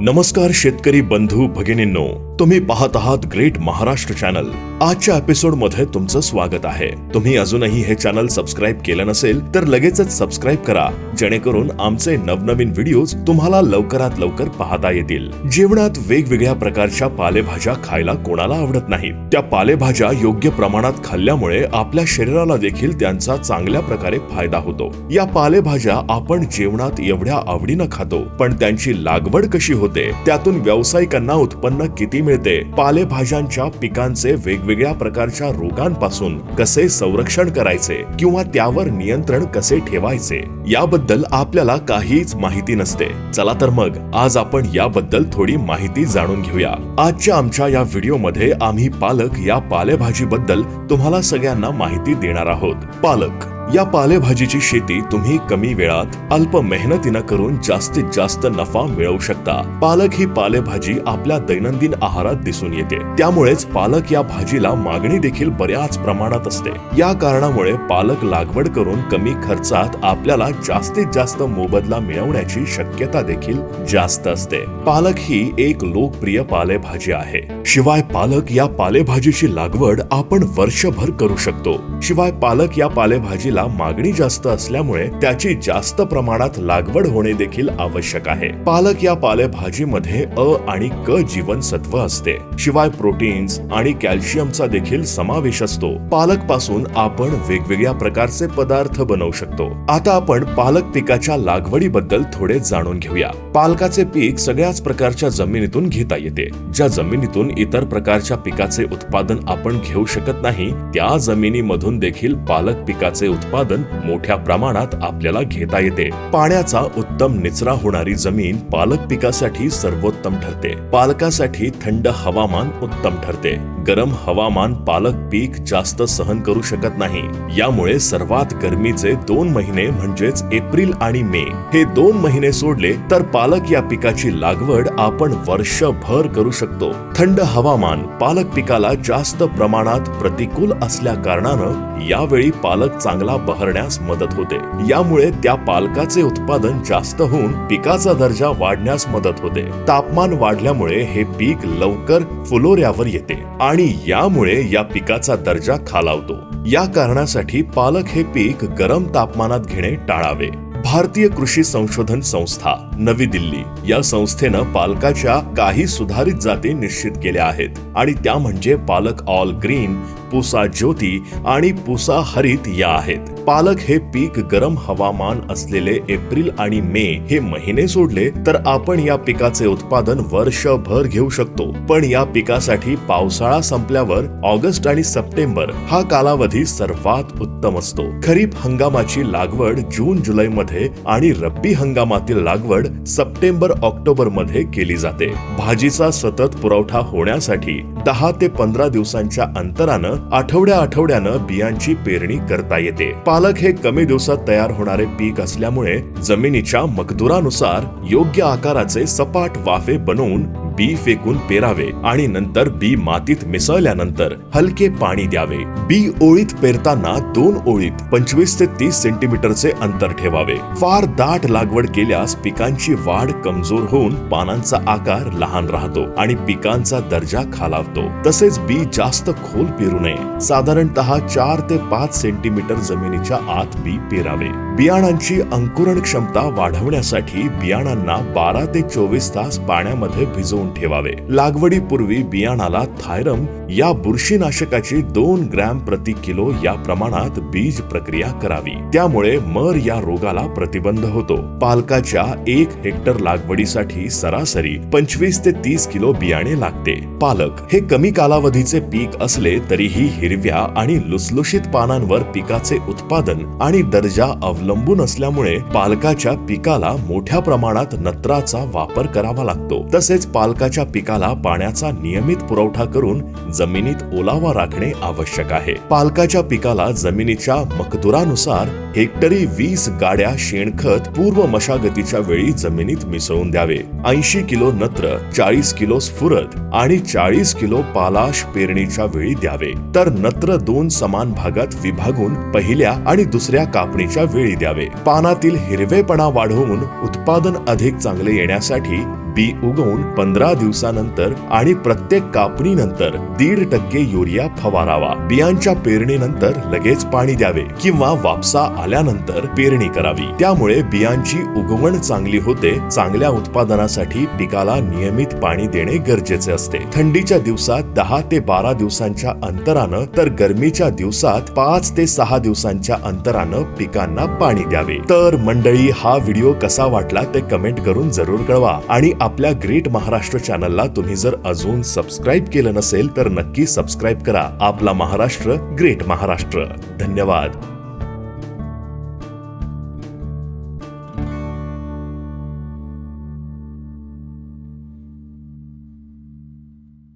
नमस्कार शेतकरी बंधू भगिनींनो. तुम्ही पाहत आहात ग्रेट महाराष्ट्र चॅनल. आजच्या एपिसोडमध्ये तुमचं स्वागत आहे. तुम्ही अजूनही हे चॅनल सबस्क्राईब केलं नसेल तर लगेचच सबस्क्राईब करा. जेणेकरून आमचे नवनवीन व्हिडिओज तुम्हाला लवकरात लवकर पाहता येतील. जेवणात वेगवेगळ्या प्रकारच्या पालेभाज्या खायला कोणाला आवडत नाही त्या पालेभाज्या योग्य प्रमाणात खाल्ल्यामुळे आपल्या शरीराला देखील त्यांचा चांगल्या प्रकारे फायदा होतो. या पालेभाज्या आपण जेवणात एवढ्या आवडीनं खातो पण त्यांची लागवड कशी होते त्यातून व्यावसायिकांना उत्पन्न किती मिळते. पालेभाज्यांच्या पिकांचे वेगवेगळ्या प्रकारच्या रोगांपासून कसे संरक्षण करायचे किंवा त्यावर नियंत्रण कसे ठेवायचे याबद्दल आपल्याला काहीच माहिती नसते. चला तर मग आज आपण याबद्दल थोडी माहिती जाणून घेऊया. आजच्या आमच्या या व्हिडिओमध्ये आम्ही पालक या पालेभाजीबद्दल तुम्हाला सगळ्यांना माहिती देणार आहोत. पालक या पालेभाजीची शेती तुम्ही कमी वेळात अल्प मेहनतीनं करून जास्तीत जास्त नफा मिळवू शकता. पालक ही पालेभाजी आपल्या दैनंदिन आहारात दिसून येते. त्यामुळेच पालक या भाजीला मागणी देखील बऱ्याच प्रमाणात असते. या कारणामुळे पालक लागवड करून कमी खर्चात आपल्याला जास्तीत जास्त मोबदला मिळवण्याची शक्यता देखील जास्त असते. पालक ही एक लोकप्रिय पालेभाजी आहे. शिवाय पालक या पालेभाजीची लागवड आपण वर्षभर करू शकतो. शिवाय पालक या पालेभाजी पालेभाजीला मागणी जास्त असल्यामुळे त्याची जास्त प्रमाणात लागवड होणे देखील आवश्यक आहे. पालक या पालेभाजीमध्ये अ आणि क जीवनसत्व असते. शिवाय प्रोटीन्स आणि कॅल्शियमचा देखील समावेश असतो. पालकपासून आपण वेगवेगळ्या प्रकारचे पदार्थ बनवू शकतो. आता आपण पालक पिकाच्या लागवडीबद्दल थोडे जाणून घेऊया. पालकाचे पीक सगळ्याच प्रकारच्या जमिनीतून घेता येते. ज्या जमिनीतून इतर प्रकारच्या पिकाचे उत्पादन आपण घेऊ शकत नाही त्या जमिनीमधून देखील पालक पिकाचे उत्पादन उत्पादन मोठ्या प्रमाणात आपल्याला घेता येते. पाण्याचा उत्तम निचरा होणारी जमीन पालक पिकासाठी सर्वोत्तम ठरते. पालकासाठी थंड हवामान उत्तम ठरते. गरम हवामान पालक पीक जास्त सहन करू शकत नाही. यामुळे सर्वात गरमीचे दोन महिने म्हणजेच एप्रिल आणि मे हे दोन महिने सोडले तर पालक या पिकाची लागवड आपण वर्षभर करू शकतो. थंड हवामान पालक पिकाला जास्त प्रमाणात प्रतिकूल असल्या कारणानं यावेळी पालक चांगला बहरण्यास मदत होते. यामुळे त्या पालकाचे उत्पादन जास्त होऊन पिकाचा दर्जा वाढण्यास मदत होते. तापमान वाढल्यामुळे हे पीक लवकर फुलोऱ्यावर येते आणि यामुळे या पिकाचा दर्जा खालावतो. या कारणासाठी पालक हे पीक गरम तापमानात घेणे टाळावे. भारतीय कृषी संशोधन संस्था नवी दिल्ली या संस्थेनं पालकाच्या काही सुधारित जाती निश्चित केल्या आहेत. आणि त्या म्हणजे पालक ऑल ग्रीन पुसा ज्योती आणि पुसा हरित या आहेत. पालक हे पीक गरम हवामान असलेले एप्रिल आणि मे हे महिने सोडले तर आपण या पिकाचे उत्पादन वर्षभर घेऊ शकतो. पण या पिकासाठी पावसाळा संपल्यावर ऑगस्ट आणि सप्टेंबर हा कालावधी सर्वात उत्तम असतो. खरीप हंगामाची लागवड जून जुलै मध्ये आणि रब्बी हंगामातील लागवड सप्टेंबर ऑक्टोबरमध्ये केली जाते. भाजीचा सतत पुरवठा होण्यासाठी दहा ते पंधरा दिवसांच्या अंतरानं आठवड्या आठवड्यानं बियांची पेरणी करता येते. पालक हे कमी दिवसात तयार होणारे पीक असल्यामुळे जमिनीच्या मकदुरानुसार योग्य आकाराचे सपाट वाफे बनवून बी फेकून पेरावे आणि नंतर बी मातीत मिसळल्यानंतर हलके पाणी द्यावे. बी ओळीत पेरताना दोन ओळीत पंचवीस ते तीस सेंटीमीटरचे अंतर ठेवावे. फार दाट लागवड केल्यास पिकांची वाढ कमजोर होऊन पानांचा आकार लहान राहतो आणि पिकांचा दर्जा खालावतो. तसेच बी जास्त खोल पेरू नये. साधारणतः चार ते पाच सेंटीमीटर जमिनीच्या आत बी पेरावे. बियाणांची अंकुरण क्षमता वाढवण्यासाठी बियाणांना बारा ते चोवीस तास पाण्यामध्ये भिजवून ठेवावे. लागवडीपूर्वी बियाणाला थायरम या बुरशीनाशकाची दोन ग्रॅम प्रति किलो या प्रमाणात बीज प्रक्रिया करावी. त्यामुळे मर या रोगाला प्रतिबंध होतो. पालकाच्या एक हेक्टर लागवडीसाठी सरासरी पंचवीस ते तीस किलो बियाणे लागते. पालक हे कमी कालावधीचे पीक असले तरीही हिरव्या आणि लुसलुशीत पानांवर पिकाचे उत्पादन आणि दर्जा अवलंबून अवलंबून असल्यामुळे पालकाच्या पिकाला मोठ्या प्रमाणात नत्राचा वापर करावा लागतो. तसेच पालकाच्या पिकाला पाण्याचा नियमित पुरवठा करून जमिनीत ओलावा राखणे आवश्यक आहे. पालकाच्या पिकाला जमिनीच्या मकदुरानुसार हेक्टरी वीस गाड्या शेणखत पूर्व मशागतीच्या वेळी जमिनीत मिसळून द्यावे. ऐंशी किलो नत्र चाळीस किलो स्फुरद आणि चाळीस किलो पालाश पेरणीच्या वेळी द्यावे. तर नत्र दोन समान भागात विभागून पहिल्या आणि दुसऱ्या कापणीच्या वेळी द्यावे. पानातील हिरवेपणा वाढवून उत्पादन अधिक चांगले येण्यासाठी बी उगवून पंधरा दिवसानंतर आणि प्रत्येक कापणीनंतर दीड टक्के युरिया फवारावा. बियांच्या पेरणीनंतर लगेच पाणी द्यावे किंवा वापसा आल्यानंतर पेरणी करावी. त्यामुळे बियांची उगवण चांगली होते चांगल्या उत्पादनासाठी पिकाला नियमित पाणी देणे गरजेचे असते. थंडीच्या दिवसात दहा ते बारा दिवसांच्या अंतरानं तर गरमीच्या दिवसात पाच ते सहा दिवसांच्या अंतरानं पिकांना पाणी द्यावे. तर मंडळी हा व्हिडिओ कसा वाटला ते कमेंट करून जरूर कळवा आणि आपल्या ग्रेट महाराष्ट्र चॅनलला तुम्ही जर अजून सबस्क्राईब केलं नसेल तर नक्की सबस्क्राईब करा. आपला महाराष्ट्र ग्रेट महाराष्ट्र. धन्यवाद.